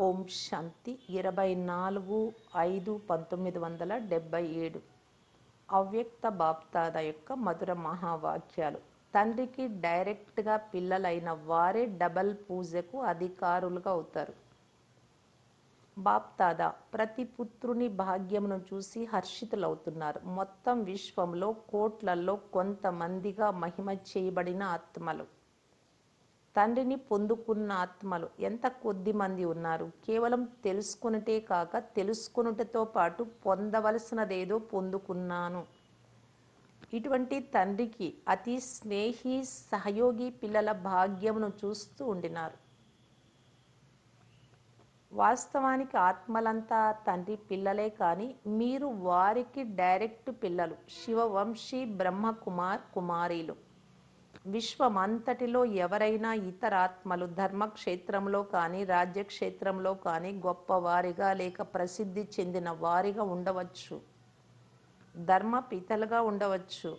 ఓం శాంతి. ఇరవై నాలుగు ఐదు పంతొమ్మిది వందల డెబ్బై ఏడు. అవ్యక్త బాప్తాద యొక్క మధుర మహావాక్యాలు. తండ్రికి డైరెక్ట్గా పిల్లలైన వారే డబల్ పూజకు అధికారులుగా అవుతారు. బాప్తాద ప్రతి పుత్రుని భాగ్యమును చూసి హర్షితులవుతున్నారు. మొత్తం విశ్వంలో కోట్లలో కొంతమందిగా మహిమ చేయబడిన ఆత్మలు. తండ్రిని పొందుకున్న ఆత్మలు ఎంత కొద్ది మంది ఉన్నారు. కేవలం తెలుసుకున్నటే కాక తెలుసుకున్నటతో పాటు పొందవలసినదేదో పొందుకున్నాను. ఇటువంటి తండ్రికి అతి స్నేహి సహయోగి పిల్లల భాగ్యమును చూస్తూ ఉండినారు. వాస్తవానికి ఆత్మలంతా తండ్రి పిల్లలే కానీ మీరు వారికి డైరెక్ట్ పిల్లలు. శివవంశీ బ్రహ్మకుమార్ కుమారీలు. విశ్వమంతటిలో ఎవరైనా ఇతర ఆత్మలు ధర్మక్షేత్రంలో కానీ రాజ్యక్షేత్రంలో కానీ గొప్పవారిగా లేక ప్రసిద్ధి చెందిన వారిగా ఉండవచ్చు. ధర్మపితలుగా ఉండవచ్చు.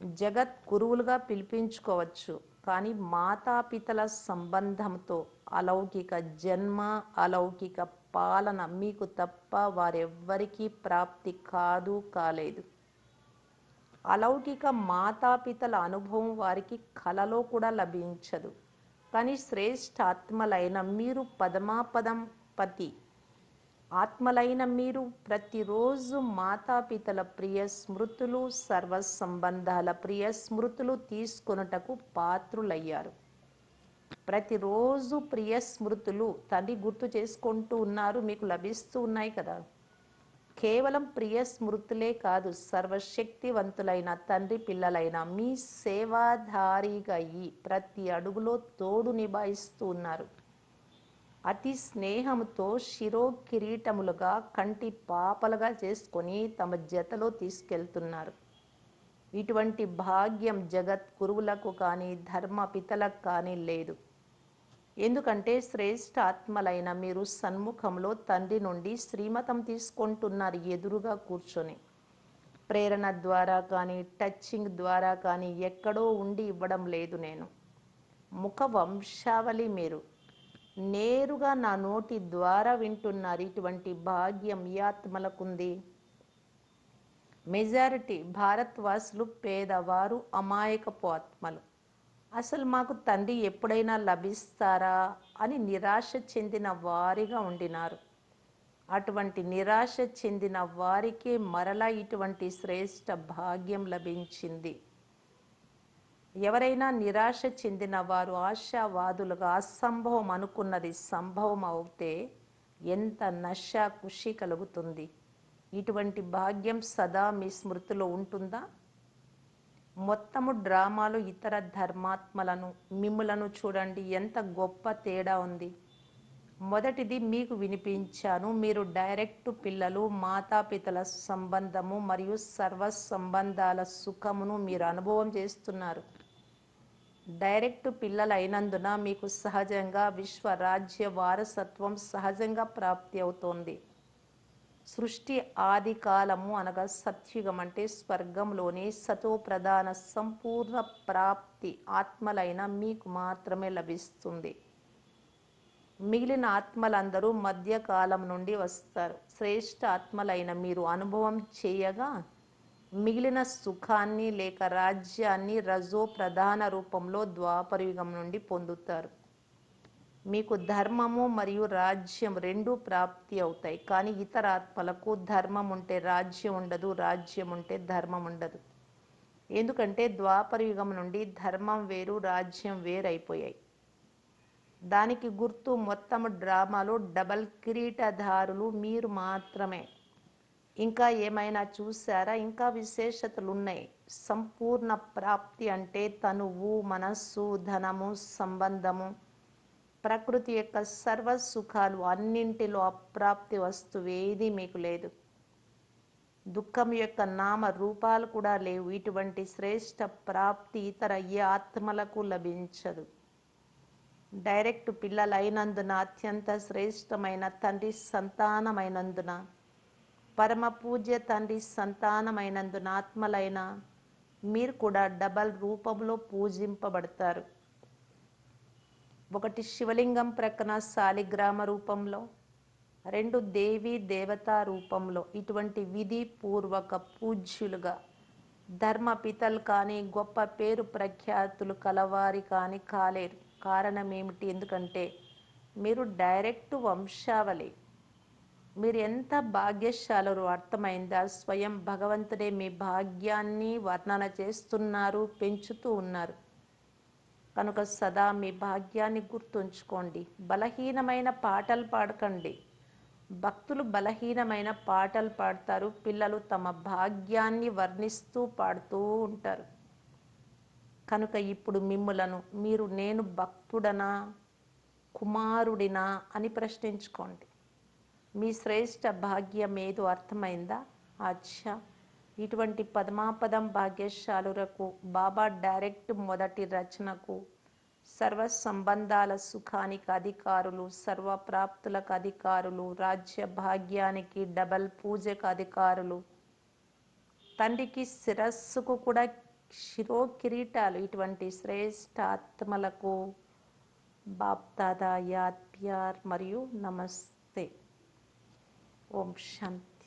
జగత్ గురువులుగా పిలిపించుకోవచ్చు. కానీ మాతాపితల సంబంధంతో అలౌకిక జన్మ అలౌకిక పాలన మీకు తప్ప వారెవ్వరికీ ప్రాప్తి కాదు కాలేదు. అలౌకిక మాతాపితల అనుభవం వారికి కలలో కూడా లభించదు. కానీ శ్రేష్ఠ ఆత్మలైన మీరు పదమాపదం పతి. ఆత్మలైన మీరు ప్రతిరోజు మాతాపితల ప్రియ స్మృతులు సర్వ సంబంధాల ప్రియ స్మృతులు తీసుకొనుటకు పాత్రులయ్యారు. ప్రతిరోజు ప్రియ స్మృతులు తండ్రి గుర్తు చేసుకుంటూ ఉన్నారు మీకు లభిస్తూ ఉన్నాయి కదా. కేవలం ప్రియ స్మృతులే కాదు సర్వశక్తివంతులైన తండ్రి పిల్లలైన మీ సేవాధారిగా అయ్యి ప్రతి అడుగులో తోడు నిభాయిస్తూ ఉన్నారు. అతి స్నేహంతో శిరో కిరీటములుగా కంటి పాపలుగా చేసుకొని తమ జతలో తీసుకెళ్తున్నారు. ఇటువంటి భాగ్యం జగత్ గురువులకు కానీ ధర్మ పితలకు కానీ లేదు. ఎందుకంటే శ్రేష్టాత్మలైన మీరు సన్ముఖంలో తండ్రి నుండి శ్రీమతం తీసుకుంటున్నారు ఎదురుగా కూర్చొని. ప్రేరణ ద్వారా కానీ టచ్చింగ్ ద్వారా కానీ ఎక్కడో ఉండి ఇవ్వడం లేదు నేను. ముఖ వంశావళి మీరు. నేరుగా నా నోటి ద్వారా వింటున్నారు ఇటువంటి భాగ్యం ఈ ఆత్మలకుంది. మెజారిటీ భారత్వాసులు పేదవారు అమాయకపు ఆత్మలు. అసలు మాకు తండ్రి ఎప్పుడైనా లభిస్తారా అని నిరాశ చెందిన వారిగా ఉండినారు. అటువంటి నిరాశ చెందిన వారికే మరలా ఇటువంటి శ్రేష్ట భాగ్యం లభించింది. ఎవరైనా నిరాశ చెందిన వారు ఆశావాదులుగా అసంభవం అనుకున్నది సంభవం అవుతే ఎంత నశ ఖుషి కలుగుతుంది. ఇటువంటి భాగ్యం సదా మీ స్మృతిలో ఉంటుందా? మొత్తము డ్రామాలు ఇతర ధర్మాత్మలను మిమ్ములను చూడండి ఎంత గొప్ప తేడా ఉంది. మొదటిది మీకు వినిపించాను మీరు డైరెక్ట్ పిల్లలు మాతాపితల సంబంధము మరియు సర్వ సంబంధాల సుఖమును మీరు అనుభవం చేస్తున్నారు. డైరెక్ట్ పిల్లలు అయినందున మీకు సహజంగా విశ్వరాజ్య వారసత్వం సహజంగా ప్రాప్తి అవుతోంది. సృష్టి ఆది కాలము అనగా సత్యుగం అంటే స్వర్గంలోని సతో ప్రధాన సంపూర్ణ ప్రాప్తి ఆత్మలైన మీకు మాత్రమే లభిస్తుంది. మిగిలిన ఆత్మలందరూ మధ్యకాలం నుండి వస్తారు. శ్రేష్ఠ ఆత్మలైన మీరు అనుభవం చేయగా మిగిలిన సుఖాన్ని లేక రాజ్యాన్ని రజో ప్రధాన రూపంలో ద్వాపరయుగం నుండి పొందుతారు. మీకు ధర్మము మరియు రాజ్యం రెండు ప్రాప్తి అవుతాయి. కానీ ఇతర ఆత్మలకు ధర్మం ఉంటే రాజ్యం ఉండదు రాజ్యం ఉంటే ధర్మం ఉండదు. ఎందుకంటే ద్వాపర యుగం నుండి ధర్మం వేరు రాజ్యం వేరైపోయాయి. దానికి గుర్తు మొత్తం డ్రామాలో డబల్ కిరీటధారులు మీరు మాత్రమే. ఇంకా ఏమైనా చూసారా ఇంకా విశేషతలు ఉన్నాయి సంపూర్ణ ప్రాప్తి అంటే తనువు మనస్సు ధనము సంబంధము ప్రకృతి యొక్క సర్వ సుఖాలు అన్నింటిలో అప్రాప్తి వస్తువు ఏది మీకు లేదు. దుఃఖం యొక్క నామ రూపాలు కూడా లేవు. ఇటువంటి శ్రేష్ట ప్రాప్తి ఇతర ఏ ఆత్మలకు లభించదు. డైరెక్ట్ పిల్లలైనందున అత్యంత శ్రేష్టమైన తండ్రి సంతానమైనందున పరమ పూజ్య తండ్రి సంతానమైనందున ఆత్మలైన మీరు కూడా డబల్ రూపంలో పూజింపబడతారు. ఒకటి శివలింగం ప్రక్కన శాలిగ్రామ రూపంలో రెండు దేవి దేవతా రూపంలో. ఇటువంటి విధి పూర్వక పూజ్యులుగా ధర్మ పితలు కానీ గొప్ప పేరు ప్రఖ్యాతులు కలవారి కానీ కాలేరు. కారణం ఏమిటి ఎందుకంటే మీరు డైరెక్ట్ వంశావళి. మీరు ఎంత భాగ్యశాలరు అర్థమైందా? స్వయం భగవంతుడే మీ భాగ్యాన్ని వర్ణన చేస్తున్నారు పెంచుతూ ఉన్నారు. కనుక సదా మీ భాగ్యాన్ని గుర్తుంచుకోండి. బలహీనమైన పాటలు పాడకండి. భక్తులు బలహీనమైన పాటలు పాడతారు. పిల్లలు తమ భాగ్యాన్ని వర్ణిస్తూ పాడుతూ ఉంటారు. కనుక ఇప్పుడు మిమ్ములను మీరు నేను భక్తుడనా కుమారుడినా అని ప్రశ్నించుకోండి. మీ శ్రేష్ట భాగ్యం ఏదో అర్థమైందా? అచ్చా! ఇటువంటి పద్మాపదం భాగ్యశాలురకు బాబా డైరెక్ట్ మొదటి రచనకు సర్వ సంబంధాల సుఖానికి అధికారులు సర్వప్రాప్తులకు అధికారులు రాజ్య భాగ్యానికి డబల్ పూజకు అధికారులు తండ్రికి శిరస్సుకు కూడా శిరో కిరీటాలు ఇటువంటి శ్రేష్ఠ ఆత్మలకు బాప్దాదా యాద్ ప్యార్ మరియు నమస్తే. ఓం శాంతి.